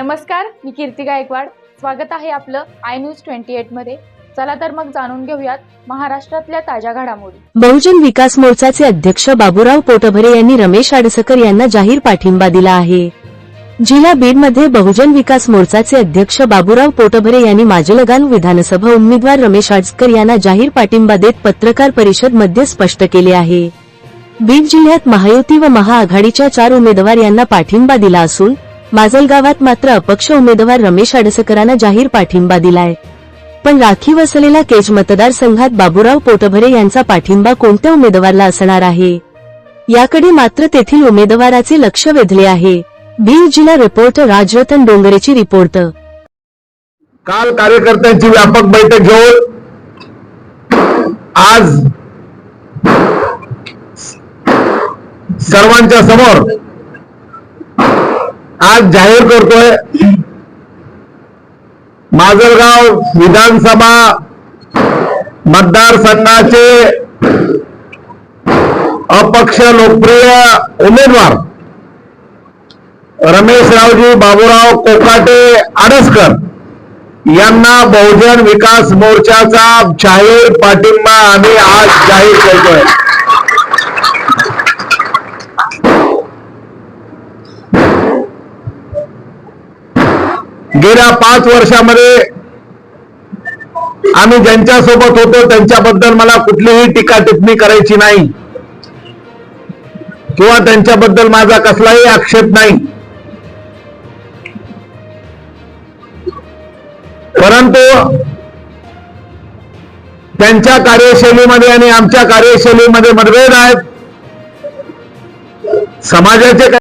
नमस्कार मी कीर्ती गायकवाड. स्वागत आहे आपलं आय न्यूज ट्वेंटी एटमध्ये. चला तर मग जाणून घेऊयात महाराष्ट्रातल्या ताज्या घडामोडी. बहुजन विकास मोर्चाचे अध्यक्ष बाबूराव पोटभरे यांनी रमेश आडसकर यांना जाहीर पाठिंबा दिला आहे. जिल्हा बीडमध्ये बहुजन विकास मोर्चाचे अध्यक्ष बाबूराव पोटभरे यांनी माजलगान विधानसभा उमेदवार रमेश आडसकर यांना जाहीर पाठिंबा देत पत्रकार परिषदमध्ये स्पष्ट केले आहे. बीड जिल्ह्यात महायुती व महाआघाडीच्या चार उमेदवार यांना पाठिंबा दिला असून माजलगावात मात्र अपक्ष उमेदवार रमेश आडसकरांना जाहीर पाठिंबा दिलाय. पण राखीव असलेल्या केज मतदारसंघात बाबूराव पोटभरे यांचा पाठिंबा कोणत्या उमेदवारला असणार आहे? याकडे मात्र तेथील उमेदवाराचे लक्ष वेधले आहे. बीड जिल्हा रिपोर्टर राजरतन डोंगरेची रिपोर्ट. काल कार्यकर्त्यांची व्यापक बैठक घेऊन आज सर्वांच्या समोर आज जाहीर करतोय माजलगाव विधानसभा मतदारसंघाचे अपक्ष लोकप्रिय उमेदवार रमेशरावजी बाबूराव कोकाटे आडसकर यांना बहुजन विकास मोर्चाचा जाहीर पाठिंबा आम्ही आज जाहीर करतोय. गेल्या पाच वर्षामध्ये आम्ही ज्यांच्या सोबत होतो त्यांच्याबद्दल मला कुठलीही टीका टिप्पणी करायची नाही. किंवा त्यांच्याबद्दल माझा कसलाही आक्षेप नाही. परंतु त्यांच्या कार्यशैलीमध्ये आणि आमच्या कार्यशैलीमध्ये मतभेद आहेत. समाजाचे